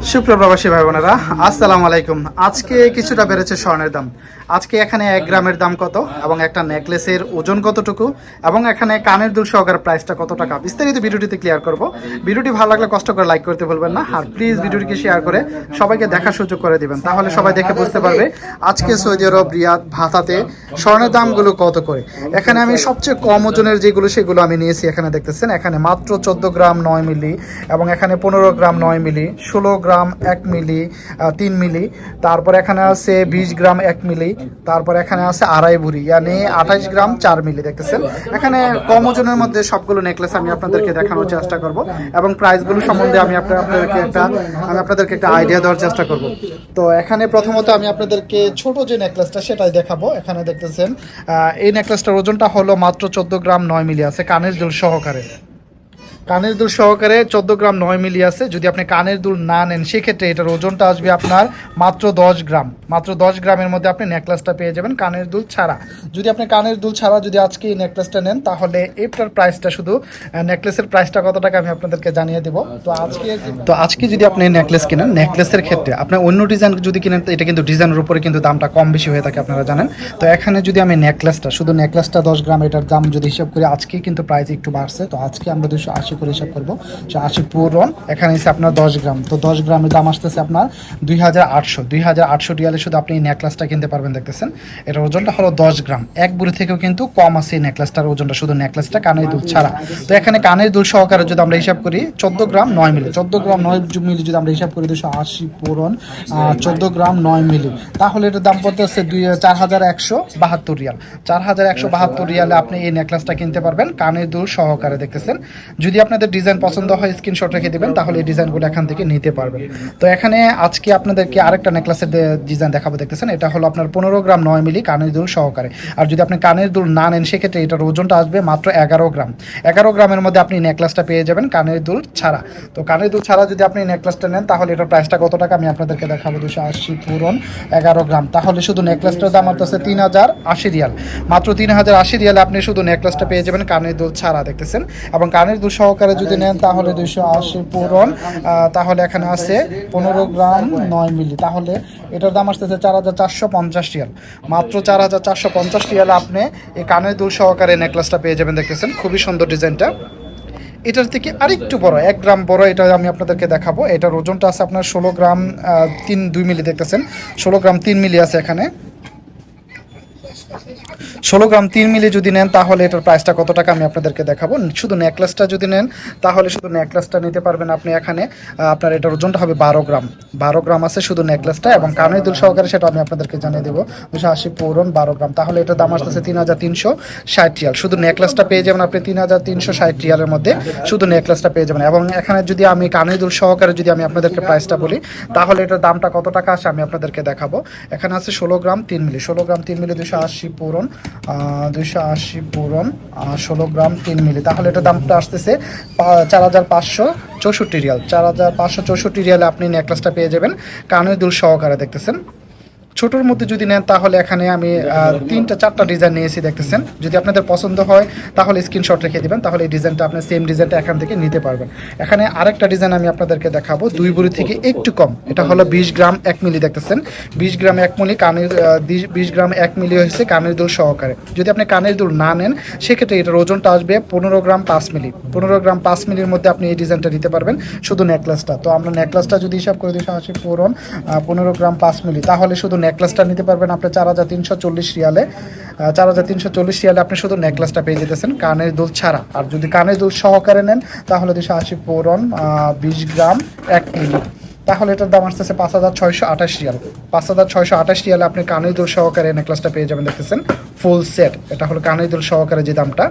সুপ্রিয় প্রবাসী ভাই বোনেরা আসসালামু আলাইকুম। আজকে কিছুটা বেড়েছে স্বর্ণের দাম। আজকে এখানে এক গ্রামের দাম কত এবং একটা নেকলেসের ওজন কতটুকু এবং এখানে কানের দুল সহকার প্রাইসটা কত টাকা? বিস্তারিত ভিডিওটিতে ক্লিয়ার করব। ভিডিওটি ভালো লাগলে কষ্ট করে লাইক করতে ভুলবেন না। আর প্লিজ ভিডিওটিকে শেয়ার করে সবাইকে দেখার সুযোগ করে দিবেন। তাহলে সবাই দেখে বুঝতে পারবে আজকে সৌদি আরব, রিয়াদ ভাতাতে স্বর্ণের দামগুলো কত করে। এখানে আমি সবচেয়ে কম ওজনের যেগুলো, সেগুলো আমি নিয়েছি এখানে দেখতেছেন। এখানে মাত্র চোদ্দ গ্রাম নয় মিলি এবং এখানে পনেরো গ্রাম নয় মিলি, ষোলো গ্রাম এক মিলি তিন মিলি, তারপর এখানে আছে বিশ গ্রাম এক মিলি, তারপর এখানে আছে আড়াই ভুরি মানে আঠাইশ গ্রাম চার মিলি, দেখতেছেন? এখানে কম ওজনের মধ্যে সবগুলো নেকলেস আমি আপনাদেরকে দেখানোর চেষ্টা করব এবং প্রাইসগুলো সম্বন্ধে আমি আপনাদেরকে একটা, আমি আপনাদেরকে একটা আইডিয়া দেওয়ার চেষ্টা করব। তো এখানে প্রথমত আমি আপনাদেরকে ছোট যে নেকলেসটা সেটাই দেখাবো। এখানে দেখতেছেন এই নেকলেসটার ওজনটা হলো মাত্র চোদ্দ গ্রাম নয় মিলি আছে, কানের দুল সহকারে। কানের দুল সহকারে চোদ্দ গ্রাম নয় মিলি আছে। যদি আপনি কানের দুল না নেন, সেক্ষেত্রে এটার ওজনটা আসবে আপনার মাত্র দশ গ্রাম। মাত্র দশ গ্রামের মধ্যে আপনি নেকলেসটা পেয়ে যাবেন কানের দুল ছাড়া। যদি আপনি কানের দুল ছাড়া যদি আজকে এই নেকলেসটা নেন, তাহলে এটার প্রাইসটা শুধু নেকলেসের প্রাইসটা কত টাকা আমি আপনাদেরকে জানিয়ে দেবো। তো আজকে তো আজকে যদি আপনি নেকলেস কিনেন নেকলেসের ক্ষেত্রে আপনি অন্য ডিজাইন যদি কিনেন এটা কিন্তু ডিজাইনের উপরে কিন্তু দামটা কম বেশি হয়ে থাকে, আপনারা জানেন। তো এখানে যদি আমি নেকলেসটা শুধু নেকলেসটা দশ গ্রাম, এটার দাম যদি হিসাব করি, আজকে কিন্তু প্রাইস একটু বাড়ছে। তো আজকে আমরা দুশো আশি করে হিসাব করব আশি পূরণ। এখানে এসে আপনার দশ গ্রাম। তো দশ গ্রামের দাম আসতেছে আপনার দুই হাজার আটশো। দুই হাজার আটশো রিয়ালে শুধু আপনি এই নেকলেসটা কিনতে পারবেন, দেখতেছেন? এটার ওজনটা হলো দশ গ্রাম। এক বুড়ি থেকেও কিন্তু কম আছে এই নেকলেসটার ওজনটা, শুধু নেকলেসটা, কানের দুল ছাড়া। তো এখানে কানের দুল সহকারে যদি আমরা হিসাব করি, চোদ্দ গ্রাম নয় মিলি। চোদ্দ গ্রাম নয় মিলি যদি আমরা হিসাব করি, দুশো আশি পূরণ চোদ্দ গ্রাম নয় মিলি। তাহলে এটার দাম পড়তে হচ্ছে দুই, চার হাজার একশো বাহাত্তর রিয়াল। চার হাজার একশো বাহাত্তর রিয়ালে আপনি এই নেকলেসটা কিনতে পারবেন, কানের দুধ সহকারে, দেখতেছেন? যদি আপনাদের ডিজাইন পছন্দ হয় স্ক্রিনশট রেখে দিবেন, তাহলে এই ডিজাইনগুলো এখান থেকে নিতে পারবেন। তো এখানে আজকে আপনাদেরকে আরেকটা নেকলেসের ডিজাইন দেখাবো, দেখতেছেন? এটা হলো আপনার পনেরো গ্রাম নয় মিলি কানের দুল সহকারে। আর যদি আপনি কানের দুল না নেন, সেক্ষেত্রে এটার ওজনটা আসবে মাত্র এগারো গ্রাম। এগারো গ্রামের মধ্যে আপনি নেকলেসটা পেয়ে যাবেন, কানের দুল ছাড়া। তো কানের দুল ছাড়া যদি আপনি নেকলেসটা নেন, তাহলে এটার প্রাইসটা কত টাকা? আমি আপনাদেরকে দেখাবো দুশো আশি পূরণ, এগারো গ্রাম। তাহলে শুধু নেকলেসটার দাম আসতেছে তিন হাজার আশি রিয়াল। মাত্র তিন হাজার আশি রিয়ালে আপনি শুধু নেকলেসটা পেয়ে যাবেন কানের দুল ছাড়া, দেখতেছেন? এবং কানের দুল সহকারে যদি নেন তাহলে দুশো আশি পূরণ তাহলে এখানে আছে পনেরো গ্রাম নয় মিলি। তাহলে এটার দাম আসতেছে চার হাজার চারশো পঞ্চাশ টিয়াল মাত্র চার হাজার চারশো পঞ্চাশ টিয়াল আপনি এই কানের দুল সহকারে নেকলেসটা পেয়ে যাবেন, দেখতেছেন? খুবই সুন্দর ডিজাইনটা। এটার থেকে আরেকটু বড়, এক গ্রাম বড়, এটা আমি আপনাদেরকে দেখাবো। এটার ওজনটা আছে আপনার ষোলো গ্রাম তিন, দুই মিলি, দেখতেছেন? ষোলো গ্রাম তিন মিলি আছে এখানে। ষোলো গ্রাম তিন মিলি যদি নেন, তাহলে এটার প্রাইসটা কত টাকা আমি আপনাদেরকে দেখাবো। শুধু নেকলেসটা যদি নেন, তাহলে শুধু নেকলেসটা নিতে পারবেন আপনি এখানে। আপনার এটার ওজনটা হবে বারো গ্রাম। বারো গ্রাম আছে শুধু নেকলেসটা এবং কানের দুল সহকারে সেটা আমি আপনাদেরকে জানিয়ে দেবো। দুশো আশি পূরণ বারো গ্রাম। তাহলে এটার দাম আসতেছে তিন হাজার তিনশো ষাট রিয়াল। শুধু নেকলেসটা পেয়ে যাবেন আপনি তিন হাজার তিনশো ষাট রিয়ালের মধ্যে। শুধু নেকলেসটা পেয়ে যাবেন এবং এখানে যদি আমি কানের দুল সহকারে যদি আমি আপনাদেরকে প্রাইসটা বলি, তাহলে এটার দামটা কত টাকা আসে আমি আপনাদেরকে দেখাবো। এখানে আছে ষোলো গ্রাম তিন মিলি। ষোলো গ্রাম তিন মিলি দুশো আশি পূরণ দুশো আশি পূরণ ষোলো গ্রাম তিন মিলি। তাহলে এটার দামটা আসতেছে চার হাজার পাঁচশো চৌষট্টি রিয়াল। চার হাজার পাঁচশো চৌষট্টি রিয়ালে আপনি নেকলেসটা পেয়ে যাবেন। কানের দুল সহকারে দেখতেছেন। ছোটোর মধ্যে যদি নেন, তাহলে এখানে আমি তিনটা, চারটা ডিজাইন নিয়েছি দেখতেছেন। যদি আপনাদের পছন্দ হয়, তাহলে স্ক্রিনশট রেখে দেবেন, তাহলে এই ডিজাইনটা আপনি সেম ডিজাইনটা এখান থেকে নিতে পারবেন। এখানে আরেকটা ডিজাইন আমি আপনাদেরকে দেখাবো, দুই বুড়ি থেকে একটু কম। এটা হলো বিশ গ্রাম এক মিলি, দেখতেছেন? বিশ গ্রাম এক মিলি, কানের বিশ গ্রাম এক মিলি হয়েছে কানের দুল সহকারে। যদি আপনি কানের দুল না নেন, সেক্ষেত্রে এটার ওজনটা আসবে পনেরো গ্রাম পাঁচ মিলি। পনেরো গ্রাম পাঁচ মিলির মধ্যে আপনি এই ডিজাইনটা নিতে পারবেন, শুধু নেকলেসটা তো আমরা নেকলেসটা যদি হিসাব করে দিই আশি পূরণ পনেরো গ্রাম পাঁচ মিলি, তাহলে শুধু নেকলেসটা নিতে পারবেন আপনি চার হাজার তিনশো চল্লিশ রিয়ালে। চার হাজার তিনশো চল্লিশ রিয়ালে আপনি শুধু নেকলেসটা পেয়ে যেতেছেন, কানের দুল ছাড়া। আর যদি কানের দুল সহকারে নেন, তাহলে দুশো আশি পূরণ বিশ গ্রাম, এক মিলি তাহলে এটার দাম আসতেছে পাঁচ হাজার ছয়শো আঠাশ রিয়াল। পাঁচ হাজার ছয়শো আঠাশ রিয়ালে আপনি কানের দুল সহকারে নেকলেসটা পেয়ে যাবেন দেখতেছেন ফুল সেট এটা হলো কানের দুল সহকারে যে দামটা।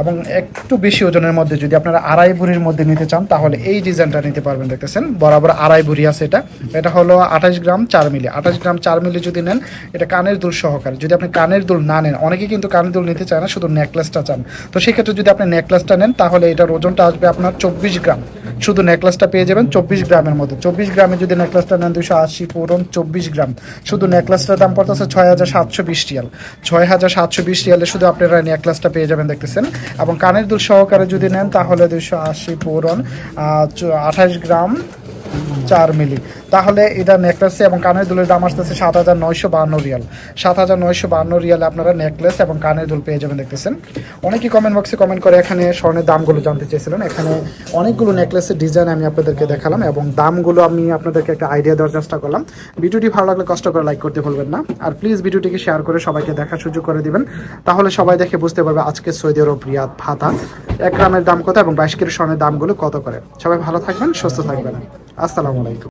এবং একটু বেশি ওজনের মধ্যে যদি আপনারা আড়াই ভরির মধ্যে নিতে চান, তাহলে এই ডিজাইনটা নিতে পারবেন, দেখতেছেন? বরাবর আড়াই ভরি আছে এটা। এটা হলো আঠাশ গ্রাম চার মিলি। আঠাশ গ্রাম চার মিলি যদি নেন, এটা কানের দুল সহকারে। যদি আপনি কানের দুল না নেন, অনেকে কিন্তু কানের দুল নিতে চায় না, শুধু নেকলেসটা চান। তো সেক্ষেত্রে যদি আপনি নেকলেসটা নেন, তাহলে এটার ওজনটা আসবে আপনার চব্বিশ গ্রাম। শুধু নেকলেসটা পেয়ে যাবেন চব্বিশ গ্রামের মধ্যে। চব্বিশ গ্রামে যদি নেকলেসটা নেন দুশো আশি পূরণ চব্বিশ গ্রাম। শুধু নেকলেসটার দাম পড়তেছে ছয় হাজার সাতশো বিশ রিয়াল। ছয় হাজার সাতশো বিশ রিয়ালে শুধু আপনারা নেকলেসটা পেয়ে যাবেন, দেখতেছেন? এবং কানের দুল সহকারে যদি নেন তাহলে দুশো আশি পূরণ আঠাশ গ্রাম চার মিলি। তাহলে এটা নেকলেস এবং কানের দুলের দাম আসতেছে সাত হাজার নয়শো বাহান্ন রিয়াল। সাত হাজার নয়শো বাহান্ন রিয়ালে আপনারা নেকলেস এবং কানের দুল পেয়ে যাবেন দেখতেছেন। অনেকেই কমেন্ট বক্সে কমেন্ট করে এখানে স্বর্ণের দামগুলো জানতে চেয়েছিলেন। এখানে অনেকগুলো নেকলেসের ডিজাইন আমি আপনাদেরকে দেখালাম এবং দামগুলো আমি আপনাদেরকে একটা আইডিয়া দেওয়ার চেষ্টা করলাম। ভিডিওটি ভালো লাগলে কষ্ট করে লাইক করতে ভুলবেন না। আর প্লিজ ভিডিওটিকে শেয়ার করে সবাইকে দেখার সুযোগ করে দিবেন। তাহলে সবাই দেখে বুঝতে পারবে আজকে সৌদি আরব রিয়াদ ভাতা। এক গ্রামের দাম কত এবং বাইশ কেজি স্বর্ণের দামগুলো কত করে? সবাই ভালো থাকবেন, সুস্থ থাকবেন। আসসালামু আলাইকুম।